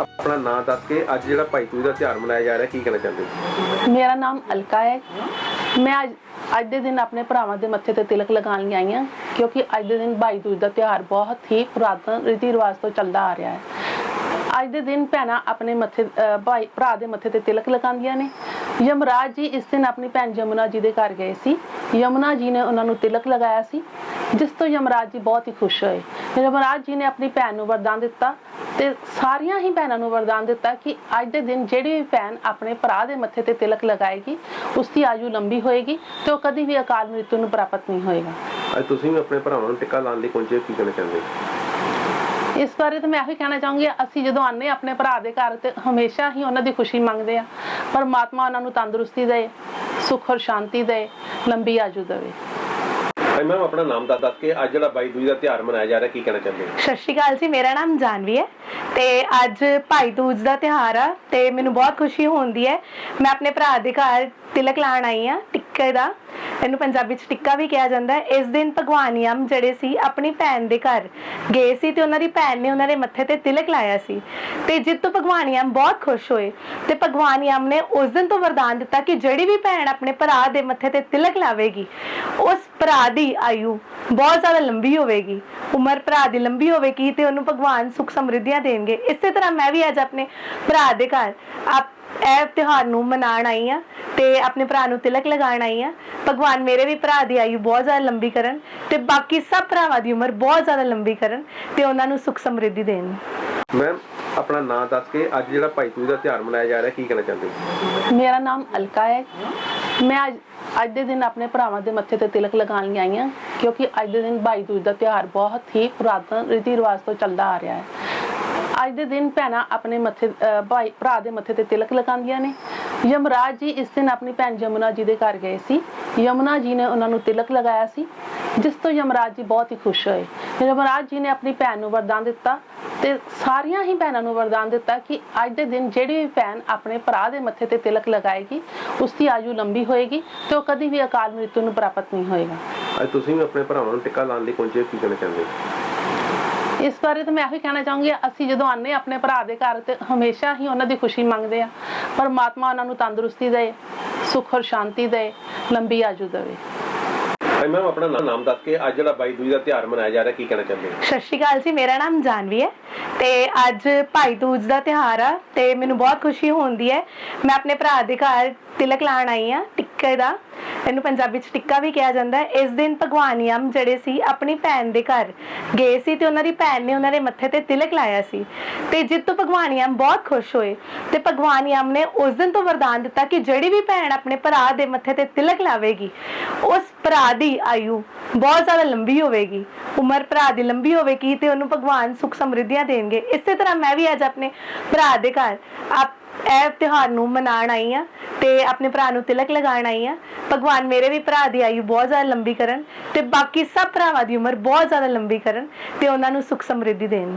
ਆਪਣਾ ਨਾਂ ਦੱਸ ਕੇ ਅੱਜ ਜਿਹੜਾ ਭਾਈ ਦੂਜ ਦਾ ਤਿਉਹਾਰ ਮਨਾਇਆ ਜਾ ਰਿਹਾ, ਕੀ ਕਹਿਣਾ ਚਾਹੁੰਦੇ ਹੋ? ਮੇਰਾ ਨਾਮ ਅਲਕਾ ਹੈ। ਮੈਂ ਅੱਜ ਅੱਜ ਦੇ ਦਿਨ ਆਪਣੇ ਭਰਾਵਾਂ ਦੇ ਮੱਥੇ ਤੇ ਤਿਲਕ ਲਗਾਉਣ ਲਈ ਆਈ ਹਾਂ, ਕਿਉਂਕਿ ਅੱਜ ਦੇ ਦਿਨ ਭਾਈ ਦੂਜ ਦਾ ਤਿਉਹਾਰ ਬਹੁਤ ਹੀ ਪੁਰਾਤਨ ਰੀਤੀ ਰਿਵਾਜ ਤੋਂ ਚੱਲਦਾ ਆ ਰਿਹਾ ਹੈ। ਅੱਜ ਦੇ ਦਿਨ ਭੈਣਾਂ ਆਪਣੇ ਮੱਥੇ, ਅਹ, ਭਾਈ, ਭਰਾ ਦੇ ਮੱਥੇ ਤੇ ਤਿਲਕ ਲਗਾਉਂਦੀਆਂ ਨੇ। ਯਮਰਾਜ ਜੀ ਇਸ ਦਿਨ ਆਪਣੀ ਭੈਣ ਯਮੁਨਾ ਜੀ ਦੇ ਘਰ ਗਏ ਸੀ। ਯਮੁਨਾ ਜੀ ਨੇ ਉਹਨਾਂ ਨੂੰ ਤਿਲਕ ਲਗਾਇਆ ਸੀ। ਜਿਸ ਤੋਂ ਯਮਰਾਜ ਜੀ ਬਹੁਤ ਹੀ ਖੁਸ਼ ਹੋਏ। ਯਮਰਾਜ ਜੀ ਨੇ ਆਪਣੀ ਭੈਣ ਨੂੰ ਵਰਦਾਨ ਦਿੱਤਾ ਤੇ ਸਾਰੀਆਂ ਹੀ ਭੈਣਾਂ ਨੂੰ ਵਰਦਾਨ ਦਿੱਤਾ ਕਿ ਅੱਜ ਦੇ ਦਿਨ ਜਿਹੜੀ ਵੀ ਭੈਣ ਆਪਣੇ ਭਰਾ ਦੇ ਮੱਥੇ ਤੇ ਤਿਲਕ ਲਗਾਏਗੀ ਉਸ ਦੀ ਆਯੂ ਲੰਬੀ ਹੋਏਗੀ ਤੇ ਉਹ ਕਦੀ ਵੀ ਅਕਾਲ ਮ੍ਰਿਤੂ ਨੂੰ ਪ੍ਰਾਪਤ ਨਹੀਂ ਹੋਏਗਾ। ਅੱਜ ਤੁਸੀਂ ਵੀ ਆਪਣੇ ਭਰਾਵਾਂ ਨੂੰ ਟਿੱਕਾ ਲਾਉਣ ਲਈ ਪਹੁੰਚੇ ਕੀ ਕਹਿਣਾ ਚਾਹੁੰਦੇ? ਇਸ ਬਾਰੇ ਤਾਂ ਮੈਂ ਇਹੀ ਕਹਿਣਾ ਚਾਹੂੰਗੀ ਅਸੀਂ ਜਦੋਂ ਆਨੇ ਆਪਣੇ ਭਰਾ ਦੇ ਘਰ ਤੇ ਹਮੇਸ਼ਾ ਹੀ ਉਹਨਾਂ ਦੀ ਖੁਸ਼ੀ ਮੰਗਦੇ ਆ ਪਰਮਾਤਮਾ ਉਹਨਾਂ ਨੂੰ ਤੰਦਰੁਸਤੀ ਦੇ ਸੁੱਖ ਔਰ ਸ਼ਾਂਤੀ ਦੇ ਲੰਬੀ ਆਜੂ ਦੇਵੇ। ਭਾਈ ਮੈਮ ਆਪਣਾ ਨਾਮ ਦੱਸ ਦੱਸ ਕੇ ਅੱਜ ਜਿਹੜਾ ਭਾਈ ਦੂਜ ਦਾ ਤਿਉਹਾਰ ਮਨਾਇਆ ਜਾ ਰਿਹਾ, ਕੀ ਕਹਿਣਾ ਚਾਹੁੰਦੇ ਹੋ? ਸਤਿ ਸ਼੍ਰੀ ਅਕਾਲ ਜੀ, ਮੇਰਾ ਨਾਮ ਜਾਨਵੀ ਹੈ ਤੇ ਅੱਜ ਭਾਈ ਦੂਜ ਦਾ ਤਿਉਹਾਰ ਆ ਤੇ ਮੈਨੂੰ ਬਹੁਤ ਖੁਸ਼ੀ ਹੁੰਦੀ ਹੈ। ਮੈਂ ਆਪਣੇ ਭਰਾ ਦੇ ਘਰ ਤਿਲਕ ਲਾਣ ਆਈ ਆ ਟਿੱਕੇ ਇਹਨੂੰ ਪੰਜਾਬੀ ਚ ਟਿੱਕਾ ਵੀ ਕਿਹਾ ਜਾਂਦਾ ਹੈ। ਇਸ ਦਿਨ ਭਗਵਾਨ ਯਮ ਜਿਹੜੇ ਸੀ, ਆਪਣੀ ਭੈਣ ਦੇ ਘਰ ਗਏ ਸੀ ਤੇ ਉਹਨਾਂ ਦੀ ਭੈਣ ਨੇ ਉਹਨਾਂ ਦੇ ਮੱਥੇ ਤੇ ਤਿਲਕ ਲਾਇਆ ਸੀ। ਤੇ ਜਿੱਤ ਤੋਂ ਭਗਵਾਨ ਯਮ ਬਹੁਤ ਖੁਸ਼ ਹੋਏ ਤੇ ਭਗਵਾਨ ਯਮ ਨੇ ਉਸ ਦਿਨ ਤੋਂ ਵਰਦਾਨ ਦਿੱਤਾ ਕਿ ਜਿਹੜੀ ਵੀ ਭੈਣ ਆਪਣੇ ਭਰਾ ਦੇ ਮੱਥੇ ਤੇ ਤਿਲਕ ਲਾਵੇਗੀ, ਉਸ ਭਰਾ ਦੀ ਆਯੂ ਬਹੁਤ ਜ਼ਿਆਦਾ ਲੰਬੀ ਹੋਵੇਗੀ। ਉਮਰ ਭਰਾ ਦੀ ਲੰਬੀ ਹੋਵੇਗੀ ਤੇ ਉਹਨੂੰ ਭਗਵਾਨ ਸੁਖ ਸਮਰਿੱਧੀਆਂ ਦੇਣਗੇ। ਇਸੇ ਤਰ੍ਹਾਂ ਮੈਂ ਵੀ ਅੱਜ ਆਪਣੇ ਭਰਾ ਦੇ ਘਰ ਆਪ ਇਹ ਤਿਉਹਾਰ ਨੂੰ ਮਨਾਉਣ ਆਈ ਆ ਤੇ ਆਪਣੇ ਭਰਾ ਨੂੰ ਤਿਲਕ ਲਗਾਉਣ ਆਈ ਆ ਭਗਵਾਨ ਮੇਰੇ ਵੀ ਭਰਾ ਦੀ ਆਯੂ ਬਹੁਤ ਜ਼ਿਆਦਾ ਲੰਬੀ ਕਰਨ ਤੇ ਬਾਕੀ ਸਭ ਭਰਾਵਾਂ ਦੀ ਉਮਰ ਬਹੁਤ ਜ਼ਿਆਦਾ ਲੰਬੀ ਕਰਨ ਤੇ ਉਹਨਾਂ ਨੂੰ ਸੁਖ ਸਮਰਿੱਧੀ ਦੇਣ। ਮੈਮ ਆਪਣਾ ਨਾਂ ਦੱਸ ਕੇ ਅੱਜ ਜਿਹੜਾ ਭਾਈ ਦੂਜ ਦਾ ਤਿਉਹਾਰ ਮਨਾਇਆ ਜਾ ਰਿਹਾ ਕੀ ਕਹਿਣਾ ਚਾਹੁੰਦੇ ਹੋ? ਮੇਰਾ ਨਾਮ ਅਲਕਾ ਹੈ। ਮੈਂ ਅੱਜ ਅੱਜ ਦੇ ਦਿਨ ਆਪਣੇ ਭਰਾਵਾਂ ਦੇ ਮੱਥੇ ਤੇ ਤਿਲਕ ਲਗਾਉਣ ਲਈ ਆਈਆਂ ਕਿਉਂਕਿ ਅੱਜ ਦੇ ਦਿਨ ਭਾਈ ਦੂਜ ਦਾ ਤਿਉਹਾਰ ਬਹੁਤ ਹੀ ਪੁਰਾਤਨ ਰੀਤੀ ਰਿਵਾਜ ਤੋਂ ਚੱਲਦਾ ਆ ਰਿਹਾ ਹੈ। ਅੱਜ ਦੇ ਦਿਨ ਭੈਣਾਂ ਆਪਣੇ ਮੱਥੇ ਭਾਈ, ਭਰਾ ਦੇ ਮੱਥੇ ਤੇ ਤਿਲਕ ਲਗਾਉਂਦੀਆਂ ਨੇ। ਯਮਰਾਜ ਜੀ ਇਸ ਦਿਨ ਆਪਣੀ ਭੈਣ ਯਮੁਨਾ ਜੀ ਦੇ ਘਰ ਗਏ ਸੀ। ਯਮੁਨਾ ਜੀ ਨੇ ਉਹਨਾਂ ਨੂੰ ਤਿਲਕ ਲਗਾਇਆ ਸੀ, ਜਿਸ ਤੋਂ ਯਮਰਾਜ ਜੀ ਬਹੁਤ ਹੀ ਖੁਸ਼ ਹੋਏ। ਯਮਰਾਜ ਜੀ ਨੇ ਆਪਣੀ ਭੈਣ ਨੂੰ ਵਰਦਾਨ ਦਿੱਤਾ ਤੇ ਸਾਰੀਆਂ ਹੀ ਭੈਣਾਂ ਨੂੰ ਵਰਦਾਨ ਦਿੱਤਾ ਕਿ ਅੱਜ ਦੇ ਦਿਨ ਜਿਹੜੀ ਵੀ ਭੈਣ ਆਪਣੇ ਭਰਾ ਦੇ ਮੱਥੇ ਤੇ ਤਿਲਕ ਲਗਾਏਗੀ ਉਸ ਦੀ ਆਯੂ ਲੰਬੀ ਹੋਏਗੀ ਤੇ ਉਹ ਕਦੀ ਵੀ ਅਕਾਲ ਮ੍ਰਿਤੂ ਨੂੰ ਪ੍ਰਾਪਤ ਨਹੀਂ ਹੋਏਗਾ। ਅੱਜ ਤੁਸੀਂ ਵੀ ਆਪਣੇ ਭਰਾਵਾਂ ਨੂੰ ਟਿੱਕਾ ਲਾਉਣ ਲਈ ਪਹੁੰਚੇ ਕੀ ਕਹਿਣਾ ਚਾਹੁੰਦੇ ਇਸ ਬਾਰੇ ਤਾਂ ਮੈਂ ਇਹੀ ਕਹਿਣਾ ਚਾਹੂੰਗੀ ਅਸੀਂ ਜਦੋਂ ਆਨੇ ਆਪਣੇ ਭਰਾ ਦੇ ਘਰ ਤੇ ਹਮੇਸ਼ਾ ਹੀ ਉਹਨਾਂ ਦੀ ਖੁਸ਼ੀ ਮੰਗਦੇ ਆ ਪਰਮਾਤਮਾ ਉਹਨਾਂ ਨੂੰ ਤੰਦਰੁਸਤੀ ਦੇ ਸੁੱਖ ਔਰ ਸ਼ਾਂਤੀ ਦੇ ਲੰਬੀ ਆਜੂ ਦੇਵੇ। ਭਾਈ ਮੈਮ ਆਪਣਾ ਨਾਮ ਦੱਸ ਕੇ ਅੱਜ ਜਿਹੜਾ ਭਾਈ ਦੂਜ ਦਾ ਤਿਉਹਾਰ ਮਨਾਇਆ ਜਾ ਰਿਹਾ, ਕੀ ਕਹਿਣਾ ਚਾਹੁੰਦੇ ਹੋ? ਸਤਿ ਸ਼੍ਰੀ ਅਕਾਲ ਜੀ, ਮੇਰਾ ਨਾਮ ਜਾਨਵੀ ਹੈ ਤੇ ਅੱਜ ਭਾਈ ਦੂਜ ਦਾ ਤਿਉਹਾਰ ਆ ਤੇ ਮੈਨੂੰ ਬਹੁਤ ਖੁਸ਼ੀ ਹੁੰਦੀ ਹੈ। ਮੈਂ ਆਪਣੇ ਭਰਾ ਦੇ ਘਰ ਤਿਲਕ ਲਾਣ ਆਈ ਆ ਟਿੱਕੇ ਇਹਨੂੰ ਪੰਜਾਬੀ ਚ ਟਿੱਕਾ ਵੀ ਕਿਹਾ ਜਾਂਦਾ ਹੈ। ਇਸ ਦਿਨ ਭਗਵਾਨ ਯਮ ਜਿਹੜੇ ਸੀ, ਆਪਣੀ ਭੈਣ ਦੇ ਘਰ ਗਏ ਸੀ ਤੇ ਉਹਨਾਂ ਦੀ ਭੈਣ ਨੇ ਉਹਨਾਂ ਦੇ ਮੱਥੇ ਤੇ ਤਿਲਕ ਲਾਇਆ ਸੀ। ਤੇ ਜਿੱਤ ਤੋਂ ਭਗਵਾਨ ਯਮ ਬਹੁਤ ਖੁਸ਼ ਹੋਏ ਤੇ ਭਗਵਾਨ ਯਮ ਨੇ ਉਸ ਦਿਨ ਤੋਂ ਵਰਦਾਨ ਦਿੱਤਾ ਕਿ ਜਿਹੜੀ ਵੀ ਭੈਣ ਆਪਣੇ ਭਰਾ ਦੇ ਮੱਥੇ ਤੇ ਤਿਲਕ ਲਾਵੇਗੀ, ਉਸ ਭਰਾ ਦੀ ਆਯੂ ਬਹੁਤ ਜ਼ਿਆਦਾ ਲੰਬੀ ਹੋਵੇਗੀ, ਉਮਰ ਭਰਾ ਦੀ ਲੰਬੀ ਹੋਵੇਗੀ ਤੇ ਉਹਨੂੰ ਭਗਵਾਨ ਸੁਖ ਸਮਰਿੱਧੀਆਂ ਦੇਣਗੇ। ਇਸੇ ਤਰ੍ਹਾਂ ਮੈਂ ਵੀ ਅੱਜ ਆਪਣੇ ਭਰਾ ਦੇ ਘਰ ਆਪ ਇਹ ਤਿਉਹਾਰ ਨੂੰ ਮਨਾਉਣ ਆਈ ਆ ਤੇ ਆਪਣੇ ਭਰਾ ਨੂੰ ਤਿਲਕ ਲਗਾਉਣ ਆਈ ਆ ਭਗਵਾਨ ਮੇਰੇ ਵੀ ਭਰਾ ਦੀ ਆਯੂ ਬਹੁਤ ਜ਼ਿਆਦਾ ਲੰਬੀ ਕਰਨ ਤੇ ਬਾਕੀ ਸਭ ਭਰਾਵਾਂ ਦੀ ਉਮਰ ਬਹੁਤ ਜ਼ਿਆਦਾ ਲੰਬੀ ਕਰਨ ਤੇ ਉਹਨਾਂ ਨੂੰ ਸੁਖ ਸਮਰਿੱਧੀ ਦੇਣ।